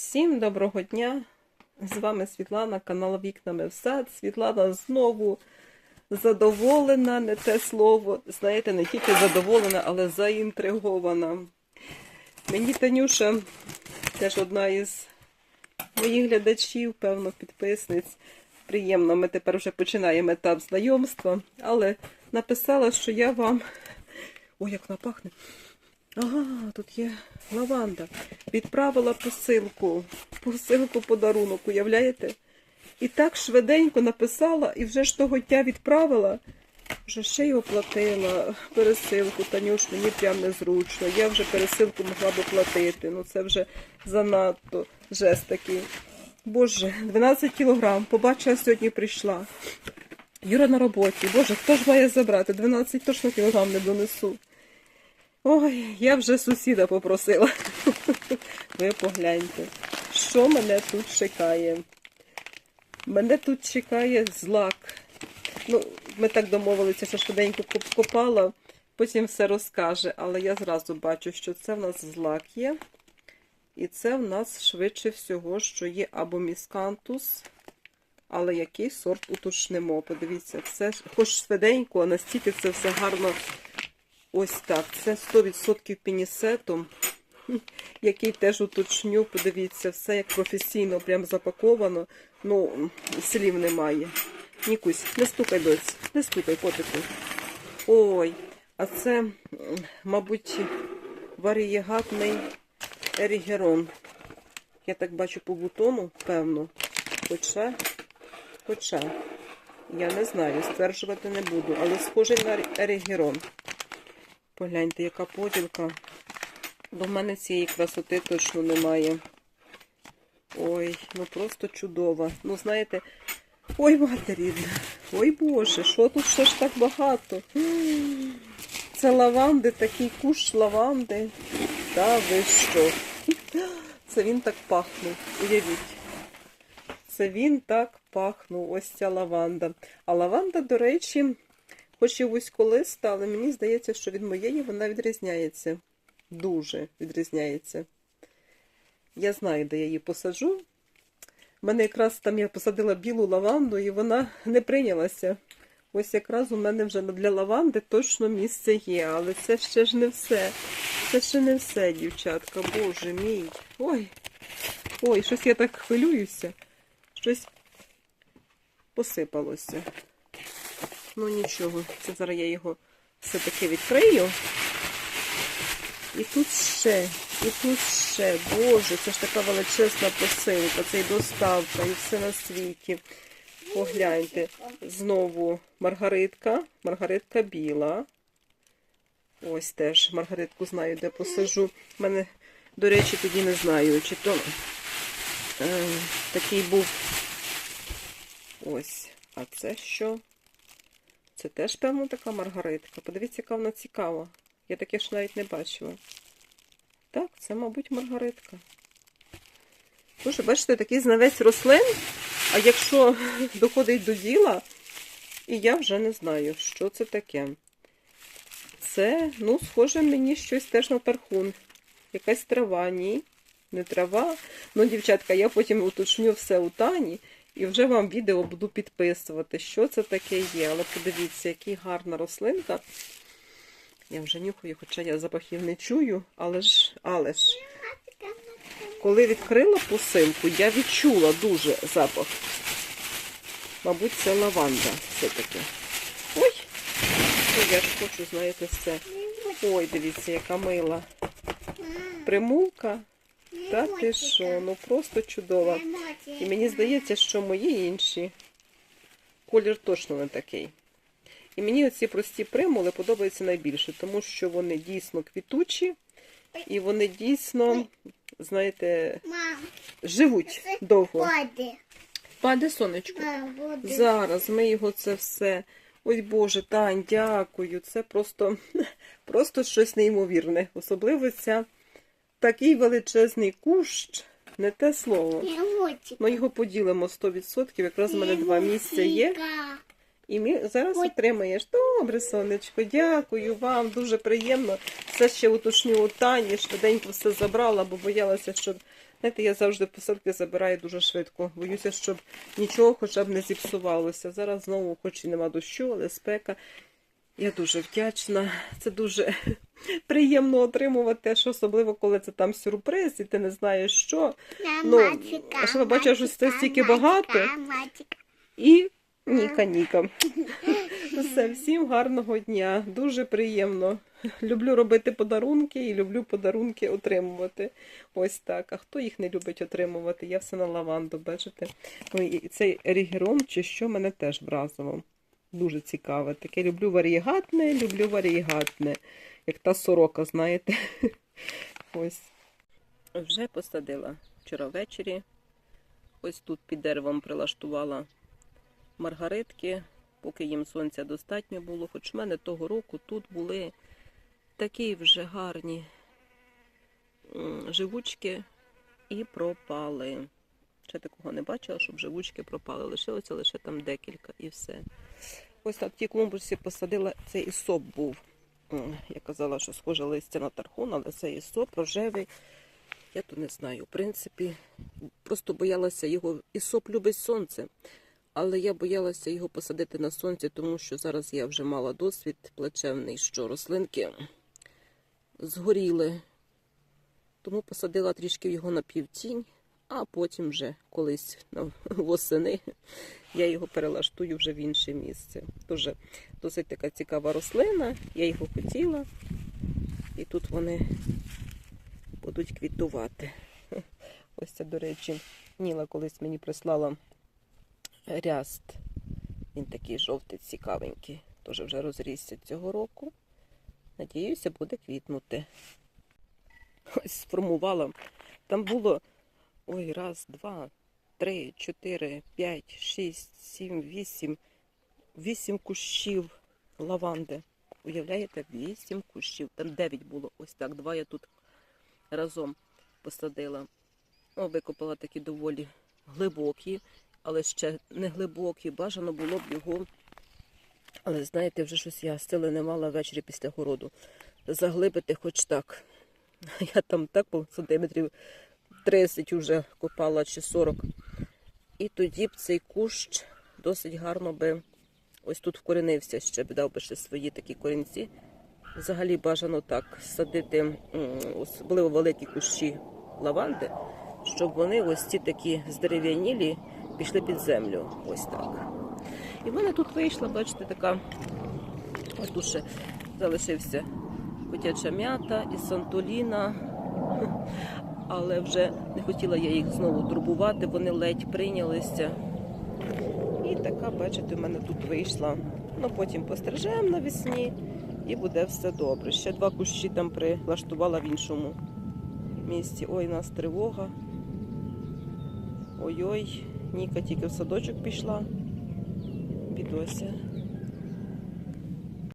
Всім доброго дня! З вами Світлана, канал Вікнами в сад. Світлана знову задоволена, не те слово. Знаєте, не тільки задоволена, але заінтригована. Мені Танюша, теж одна із моїх глядачів, певно, підписниць. Приємно, ми тепер вже починаємо етап знайомства, але написала, що я вам. Ой, як вона пахне. Ага, тут є лаванда. Відправила посилку. Посилку подарунок, уявляєте? І так швиденько написала, і вже ж того дня відправила. Вже ще й оплатила пересилку. Танюш, мені прям незручно. Я вже пересилку могла б оплатити. Ну це вже занадто жест такий. Боже, 12 кілограм. Побачила, сьогодні прийшла. Юра на роботі. Боже, хто ж має забрати? 12 точно кілограм не донесу. Ой, я вже сусіда попросила. Ви погляньте, що мене тут чекає. Мене тут чекає злак. Ну, ми так домовилися, що швиденько коп- копала, потім все розкаже, але я зразу бачу, що це в нас злак є. І це в нас швидше всього, що є або міскантус, але який сорт уточнимо. Подивіться, все хоч швиденько, а настільки це все гарно Ось так. Це 100% пінісетом, який теж уточню. Подивіться, все як професійно, прям запаковано. Ну, слів немає. Нікусь, не стукай, доць, не стукай, котику. Ой, а це, мабуть, варієгатний ерігерон. Я так бачу по бутону, певно. Хоча, хоча, я не знаю, стверджувати не буду, але схожий на ерігерон. Погляньте, яка поділка. До мене цієї красоти точно немає. Ой, ну просто чудова. Ну, знаєте, ой, мати рідна. Ой Боже, що тут ще ж так багато? Це лаванди, такий кущ лаванди. Та ви що? Це він так пахнув, уявіть. Це він так пахнув, ось ця лаванда. А лаванда, до речі, хоч і вузьколиста, але мені здається, що від моєї вона відрізняється. Дуже відрізняється. Я знаю, де я її посаджу. У мене якраз там я посадила білу лаванду, і вона не прийнялася. Ось якраз у мене вже для лаванди точно місце є, але це ще ж не все. Це ще не все, дівчатка. Боже мій. Ой. Ой, щось я так хвилююся. Щось посипалося. Ну нічого, це зараз я його все-таки відкрию. І тут ще, і тут ще, Боже, це ж така величезна посилка, це і доставка, і все на світі. Погляньте, знову маргаритка, маргаритка біла. Ось теж маргаритку знаю, де посажу. У мене, до речі, тоді не знаю, чи то е, такий був. Ось. А це що? Це теж, певно, така маргаритка. Подивіться, яка вона цікава. Я таке ж навіть не бачила. Так, це, мабуть, маргаритка. Боже, бачите, такий знавець рослин, а якщо доходить до діла, і я вже не знаю, що це таке. Це, ну, схоже, мені щось теж на тархун. Якась трава, ні. Не трава. Ну, дівчатка, я потім уточню все у Тані. І вже вам відео буду підписувати, що це таке є. Але подивіться, яка гарна рослинка. Я вже нюхаю, хоча я запахів не чую, але ж, але ж, коли відкрила посилку, я відчула дуже запах. Мабуть, це лаванда все-таки. Ой! Ну, я ж хочу, знаєте, все. Ой, дивіться, яка мила. Примулка. Та ти що, ну просто чудова. І мені здається, що мої інші колір точно не такий. І мені оці прості примули подобаються найбільше, тому що вони дійсно квітучі і вони дійсно, знаєте, живуть довго. Паде сонечко. Зараз ми його це все. Ой Боже, Тань, дякую. Це просто, просто щось неймовірне. Особливо ця такий величезний кущ, не те слово. Ми його поділимо 100%, якраз в мене два місця є. І ми зараз отримаєш. Добре, сонечко, дякую вам, дуже приємно. Все ще уточню у Тані, швиденько все забрала, бо боялася, що Знаєте, я завжди посадки забираю дуже швидко. Боюся, щоб нічого хоча б не зіпсувалося. Зараз знову, хоч і нема дощу, але спека. Я дуже вдячна. Це дуже приємно отримувати, теж, особливо коли це там сюрприз, і ти не знаєш що. Ну, а що ви бачите, що це стільки багато? І Ніка, Ніка. Все, всім гарного дня. Дуже приємно. Люблю робити подарунки і люблю подарунки отримувати. Ось так. А хто їх не любить отримувати? Я все на лаванду, бачите? Ну, і цей рігером чи що мене теж вразило. Дуже цікаве. Таке люблю варієгатне, люблю варієгатне. Як та сорока, знаєте. Ось. Вже посадила вчора ввечері. Ось тут під деревом прилаштувала маргаритки, поки їм сонця достатньо було. Хоч в мене того року тут були такі вже гарні живучки і пропали. Ще такого не бачила, щоб живучки пропали. Лишилося лише там декілька і все. Ось так в тій клумбусі посадила цей ісоп був. Я казала, що схоже листя на тархун, але це ісоп рожевий. Я то не знаю. В принципі, просто боялася його. Ісоп любить сонце. Але я боялася його посадити на сонці, тому що зараз я вже мала досвід плачевний, що рослинки згоріли. Тому посадила трішки його на півтінь, а потім вже колись на восени я його перелаштую вже в інше місце. Дуже досить така цікава рослина, я його хотіла, і тут вони будуть квітувати. Ось це, до речі, Ніла колись мені прислала ряст. Він такий жовтий, цікавенький. Теж вже розрісся цього року. Надіюся, буде квітнути. Ось сформувала. Там було ой, раз, два, три, чотири, п'ять, шість, сім, вісім. Вісім кущів лаванди. Уявляєте, вісім кущів. Там дев'ять було. Ось так. Два я тут разом посадила. О, викопала такі доволі глибокі але ще не глибокий. Бажано було б його. Але знаєте, вже щось я сили не мала ввечері після городу. Заглибити хоч так. Я там так по сантиметрів 30 вже копала чи 40. І тоді б цей кущ досить гарно би ось тут вкоренився, ще б дав би ще свої такі корінці. Взагалі бажано так садити, особливо великі кущі лаванди, щоб вони ось ці такі здерев'янілі пішли під землю. Ось так. І в мене тут вийшла, бачите, така. Ось тут ще залишився котяча м'ята і сантоліна. Але вже не хотіла я їх знову турбувати, вони ледь прийнялися. І така, бачите, в мене тут вийшла. Ну потім пострижемо навесні і буде все добре. Ще два кущі там прилаштувала в іншому місці. Ой, нас тривога. Ой-ой. Ніка тільки в садочок пішла. Бідося.